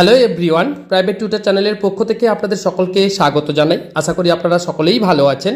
Hello everyone private tutor চ্যানেলের পক্ষ থেকে আপনাদের সকলকে স্বাগত জানাই। আশা করি আপনারা সকলেই ভালো আছেন।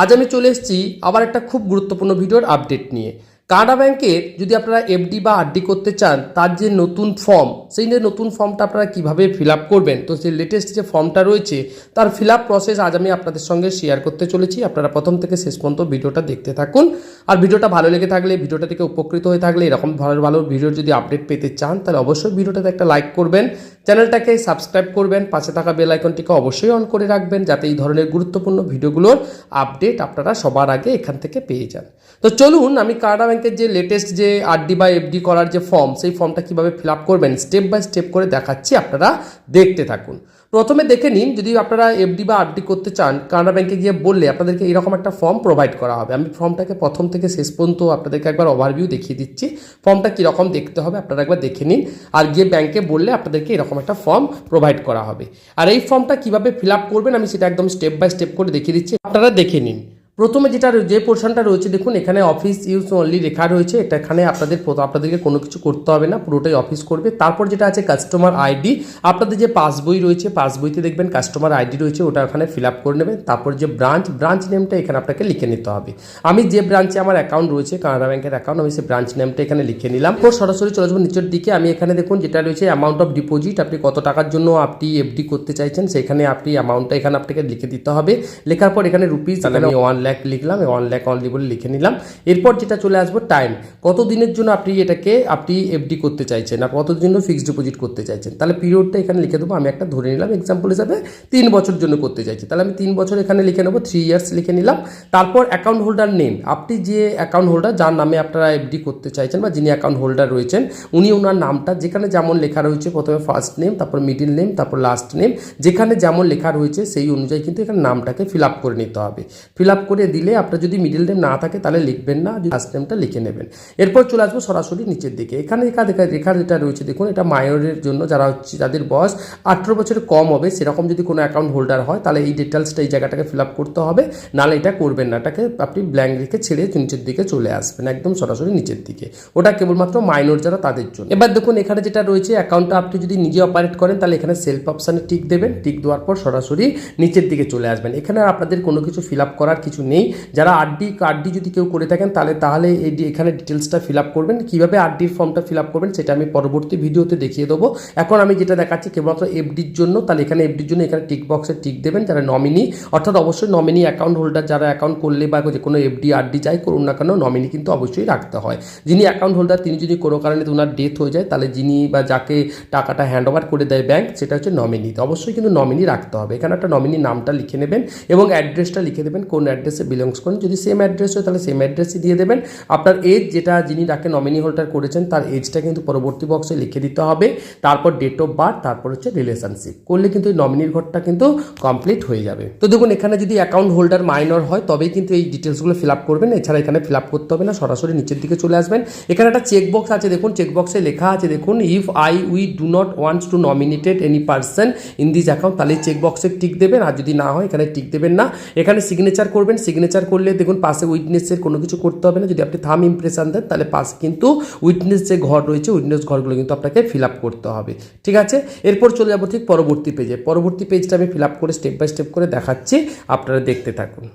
আজ আমি চলে এসেছি আবার একটা খুব গুরুত্বপূর্ণ ভিডিওর আপডেট নিয়ে। কানাডা ব্যাংকের যদি আপনারা এফডি বা আরডি করতে চান, তার যে নতুন ফর্ম, সেই যে নতুন ফর্মটা আপনারা কীভাবে ফিল আপ করবেন, তো সেই লেটেস্ট যে ফর্মটা রয়েছে, তার ফিল আপ প্রসেস আজ আমি আপনাদের সঙ্গে শেয়ার করতে চলেছি। আপনারা প্রথম থেকে শেষ পর্যন্ত ভিডিওটা দেখতে থাকুন। আর ভিডিওটা ভালো লেগে থাকলে, ভিডিওটা থেকে উপকৃত হয়ে থাকলে, এরকম ভালো ভালো ভিডিওর যদি আপডেট পেতে চান, তাহলে অবশ্যই ভিডিওটাতে একটা লাইক করবেন। চ্যানেলটাকে সাবস্ক্রাইব করবেন, পাশে থাকা বেল আইকনটিকে অবশ্যই অন করে রাখবেন যাতে এই ধরনের গুরুত্বপূর্ণ ভিডিওগুলোর আপডেট আপনারা সবার আগে এখান থেকে পেয়ে যান। তো চলুন, আমি কানাডা ব্যাংকের যে লেটেস্ট যে আরডি বা এফডি করার যে ফর্ম সেই ফর্মটা কীভাবে ফিল আপ করবেন স্টেপ বাই স্টেপ করে দেখাচ্ছি, আপনারা দেখতে থাকুন। প্রথমে দেখে নিন, যদি আপনারা এফডি বা আরডি করতে চান, কানাডা ব্যাংকে গিয়ে বললে আপনাদেরকে এরকম একটা ফর্ম প্রোভাইড করা হবে। আমি ফর্মটাকে প্রথম থেকে শেষ পর্যন্ত আপনাদেরকে একবার ওভারভিউ দেখিয়ে দিচ্ছি। ফর্মটা কীরকম দেখতে হবে আপনারা একবার দেখে নিন আর গিয়ে ব্যাংকে বললে আপনাদেরকে এরকম একটা ফর্ম প্রোভাইড করা হবে। আর এই ফর্মটা কীভাবে ফিল আপ করবেন আমি সেটা একদম স্টেপ বাই স্টেপ করে দেখিয়ে দিচ্ছি। আপনারা দেখে নিন। প্রথমে যেটা যে পোর্শনটা রয়েছে দেখুন এখানে অফিস ইউজ অনলি লেখা রয়েছে। এটা এখানে আপনাদের আপনাদেরকে কোনো কিছু করতে হবে না পুরোটাই অফিস করবে। তারপর যেটা আছে কাস্টমার আইডি আপনাদের যে পাসবই রয়েছে পাসবইতে দেখবেন কাস্টমার আইডি রয়েছে ওটা ওখানে ফিল আপ করে নেবেন। তারপর যে ব্রাঞ্চ ব্রাঞ্চ নেমটা এখানে আপনাকে লিখে নিতে হবে। আমি যে ব্রাঞ্চে আমার অ্যাকাউন্ট রয়েছে কানাডা ব্যাংকের অ্যাকাউন্ট আমি সেই ব্রাঞ্চ নেমটা এখানে লিখে নিলাম। তো সরাসরি চলে যাব নিচের দিকে। আমি এখানে দেখুন যেটা রয়েছে অ্যামাউন্ট অফ ডিপোজিট আপনি কত টাকার জন্য আপনি এফডি করতে চাইছেন সেখানে আপনি অ্যামাউন্টটা এখানে আপনাকে লিখে দিতে হবে। লেখার পর এখানে রুপিস ওয়ান ল্যাক লিখলাম ওয়ান ল্যাক অনলি বলে লিখে নিলাম। এরপর যেটা চলে আসব টাইম কত দিনের জন্য আপনি এটাকে, আপনি এফডি করতে চাইছেন? আর কত জন্য ফিক্সড ডিপোজিট করতে চাইছেন? তাহলে পিরিয়ডটা এখানে লিখে দেবো। আমি একটা ধরে নিলাম এক্সাম্পল হিসাবে তিন বছর জন্য করতে চাইছি। তাহলে আমি তিন বছর এখানে লিখে নেব থ্রি ইয়ার্স লিখে নিলাম। তারপর অ্যাকাউন্ট হোল্ডার নেম আপনি যে অ্যাকাউন্ট হোল্ডার যার নামে আপনারা এফডি করতে চাইছেন বা যিনি অ্যাকাউন্ট হোল্ডার রয়েছেন, উনি ওনার নামটা যেখানে যেমন লেখা রয়েছে, প্রথমে ফার্স্ট নেম তারপর মিডিল নেম তারপর লাস্ট নেম যেখানে যেমন লেখা রয়েছে, সেই অনুযায়ী কিন্তু এখানে নামটাকে ফিল আপ করে নিতে হবে। ফিল আপ করে দিলে আপনার যদি মিডিল নেম না থাকে, তাহলে লিখবেন না লাস্ট নেমটা লিখে নেবেন। এরপর চলে আসব সরাসরি নিচের দিকে। এখানে দেখা লেখা যেটা রয়েছে, দেখুন, এটা মাইনরের জন্য যারা হচ্ছে, যাদের বয়স আঠেরো বছরের কম হবে, সেরকম যদি কোনো অ্যাকাউন্ট হোল্ডার হয়, তাহলে এই ডিটেলসটা এই জায়গাটাকে ফিল আপ করতে হবে। নাহলে এটা করবেন না, এটাকে আপনি ব্ল্যাঙ্ক রেখে ছেড়ে নিচের দিকে চলে আসবেন, একদম সরাসরি নিচের দিকে। ওটা কেবলমাত্র মাইনর যারা, তাদের জন্য। এবার দেখুন, এখানে যেটা রয়েছে অ্যাকাউন্টটা আপনি যদি নিজে অপারেট করেন, তাহলে এখানে সেলফ অপশানে টিক দেবেন। টিক দেওয়ার পর সরাসরি নিচের দিকে চলে আসবেন। এখানে আপনাদের কোনো কিছু ফিল আপ করার কিছু নেই। যারা আরডি আরডি যদি কেউ করে থাকেন, তাহলে তাহলে এই এখানে ডিটেলসটা ফিল আপ করবেন। কীভাবে আরডির ফর্মটা ফিল আপ করবেন, সেটা আমি পরবর্তী ভিডিওতে দেখিয়ে দেবো। এখন আমি যেটা দেখাচ্ছি, কেবলমাত্র এফডির জন্য, তাহলে এখানে এফডির জন্য এখানে টিক বক্সে টিক দেবেন, যারা নমিনি অর্থাৎ অবশ্যই নমিনি অ্যাকাউন্ট হোল্ডার যারা অ্যাকাউন্ট করলে বা যে কোনো এফডি আরডি যাই করুন না কেন নমিনি কিন্তু অবশ্যই রাখতে হয়। যিনি অ্যাকাউন্ট হোল্ডার তিনি যদি কোনো কারণে ওনার ডেথ হয়ে যায়, তাহলে যিনি বা যাকে টাকাটা হ্যান্ড ওভার করে দেয় ব্যাংক সেটা হচ্ছে নমিনি অবশ্যই কিন্তু নমিনি রাখতে হবে। এখানে একটা নমিনি নামটা লিখে নেবেন এবং অ্যাড্রেসটা লিখে দেবেন, কোন অ্যাড্রেসে বিলংস করেন। যদি সেম অ্যাড্রেস হয়, তাহলে সেম অ্যাড্রেসই দিয়ে দেবেন। আপনার এজ যেটা যিনি যাকে নমিনি হোল্ডার করেছেন, তার এজটা কিন্তু পরবর্তী বক্সে লিখে দিতে হবে। তারপর ডেট অফ বার্থ তারপর হচ্ছে রিলেশনশিপ করলে কিন্তু এই নমিনির ঘরটা কিন্তু কমপ্লিট হয়ে যাবে। তো দেখুন, এখানে যদি অ্যাকাউন্ট হোল্ডার মাইনর হয়, তবেই কিন্তু এই ডিটেলসগুলো ফিল আপ করবেন। এছাড়া এখানে ফিল আপ করতে হবে না, সরাসরি নিচের দিকে চলে আসবেন। এখানে একটা চেক বক্স আছে, দেখুন চেক বক্সে লেখা আছে, দেখুন if I we do not wants to nominated any person in this account তাহলে চেক বক্সে টিক দেবেন। আর যদি না হয়, এখানে টিক দেবেন না। এখানে সিগনেচার করবেন সিগনেচার করলে দেখুন পাশে উইটনেসের কোনো কিছু করতে হবে না। যদি আপনি থাম ইমপ্রেশন দেন, তাহলে পাশে কিন্তু উইটনেস যে ঘর রয়েছে উইটনেস ঘরগুলো কিন্তু আপনাকে ফিল আপ করতে হবে। ঠিক আছে? এরপর চলে যাব ঠিক পরবর্তী পেজে পরবর্তী পেজটা আমি ফিল আপ করে স্টেপ বাই স্টেপ করে দেখাচ্ছি। আপনারা দেখতে থাকুন।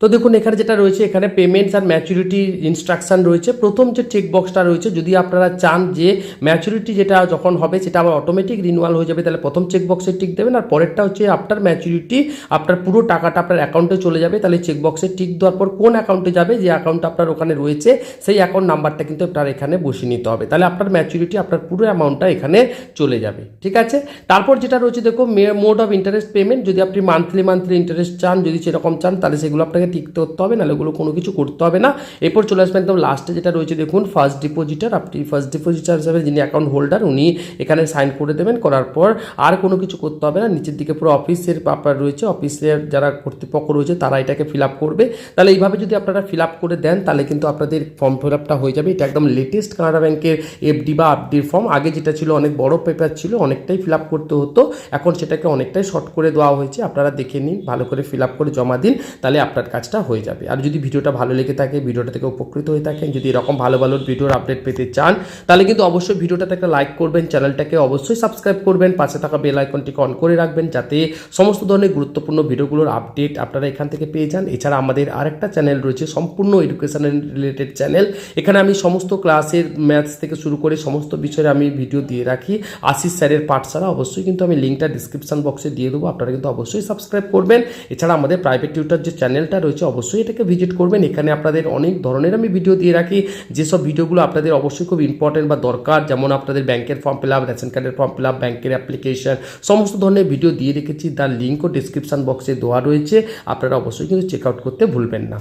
তো দেখুন, এখানে যেটা রয়েছে, এখানে পেমেন্টস আর ম্যাচুরিটি ইনস্ট্রাকশন রয়েছে। প্রথম যে চেক বক্সটা রয়েছে, যদি আপনারা চান যে ম্যাচুরিটি যেটা যখন হবে, সেটা আবার অটোমেটিক রিনুয়াল হয়ে যাবে, তাহলে প্রথম চেক বক্সে টিক দেবেন, আর পরেরটা হচ্ছে আপনার ম্যাচুরিটি আপনার পুরো টাকাটা আপনার অ্যাকাউন্টে চলে যাবে, তাহলে চেক বক্সে টিক দেওয়ার পর কোন অ্যাকাউন্টে যাবে, যে অ্যাকাউন্ট আপনার ওখানে রয়েছে, সেই অ্যাকাউন্ট নাম্বারটা কিন্তু আপনার এখানে বসিয়ে নিতে হবে। তাহলে আপনার ম্যাচুরিটি আপনার পুরো অ্যামাউন্টটা এখানে চলে যাবে, ঠিক আছে? তারপর যেটা রয়েছে দেখো মোড অফ ইন্টারেস্ট পেমেন্ট যদি আপনি মান্থলি মান্থলি ইন্টারেস্ট চান, যদি সেরকম চান, তাহলে সেগুলো আপনাকে টিকতে করতে হবে, নাহলে ওগুলো কোনো কিছু করতে হবে না। এরপর চলে আসবেন একদম লাস্টে যেটা রয়েছে, দেখুন ফার্স্ট ডিপোজিটার আপনি ফার্স্ট ডিপোজিটার হিসাবে যিনি অ্যাকাউন্ট হোল্ডার উনি এখানে সাইন করে দেবেন, করার পর আর কোনো কিছু করতে হবে না। নিচের দিকে পুরো অফিসের আপনার রয়েছে অফিসের যারা কর্তৃপক্ষ রয়েছে, তারা এটাকে ফিল আপ করবে। তাহলে এইভাবে যদি আপনারা ফিল আপ করে দেন, তাহলে কিন্তু আপনাদের ফর্ম ফিল আপটা হয়ে যাবে। এটা একদম লেটেস্ট কানাডা ব্যাংকের এফডি বা আপডির ফর্ম আগে যেটা ছিল, অনেক বড় পেপার ছিল, অনেকটাই ফিল আপ করতে হতো। এখন সেটাকে অনেকটাই শর্ট করে দেওয়া হয়েছে। আপনারা দেখে নিন, ভালো করে ফিল আপ করে জমা দিন, তাহলে আপনার কাছে কাজটা হয়ে যাবে। আর যদি ভিডিওটা ভালো লেগে থাকে, ভিডিওটা থেকে উপকৃত হয়ে থাকেন, যদি এরকম ভালো ভালো ভিডিওর আপডেট পেতে চান, তাহলে কিন্তু অবশ্যই ভিডিওটাতে একটা লাইক করবেন চ্যানেলটাকে অবশ্যই সাবস্ক্রাইব করবেন, পাশে থাকা বেল আইকনটিকে অন করে রাখবেন, যাতে সমস্ত ধরনের গুরুত্বপূর্ণ ভিডিওগুলোর আপডেট আপনারা এখান থেকে পেয়ে যান। এছাড়া আমাদের আরেকটা চ্যানেল রয়েছে, সম্পূর্ণ এডুকেশনাল রিলেটেড চ্যানেল এখানে আমি সমস্ত ক্লাসের ম্যাথস থেকে শুরু করে সমস্ত বিষয়ে আমি ভিডিও দিয়ে রাখি। আশিস স্যারের পাঠশালা অবশ্যই কিন্তু আমি লিঙ্কটা ডিসক্রিপশন বক্সে দিয়ে দেবো, আপনারা কিন্তু অবশ্যই সাবস্ক্রাইব করবেন। এছাড়া আমাদের প্রাইভেট টিউটার যে চ্যানেলটা রয়েছে, অবশ্যই এটাকে ভিজিট করবেন। এখানে আপনাদের অনেক ধরনের আমি ভিডিও দিয়ে রাখি। যেসব ভিডিওগুলো আপনাদের অবশ্যই খুব ইম্পর্টেন্ট বা দরকার, যেমন আপনাদের ব্যাংকের ফর্ম ফিল আপ রেশন কার্ডের ফর্ম ফিল আপ ব্যাংকের অ্যাপ্লিকেশন সমস্ত ধরনের ভিডিও দিয়ে রেখেছি। তার লিঙ্কও ডিসক্রিপশান বক্সে দেওয়া রয়েছে। আপনারা অবশ্যই কিন্তু চেক আউট করতে ভুলবেন না।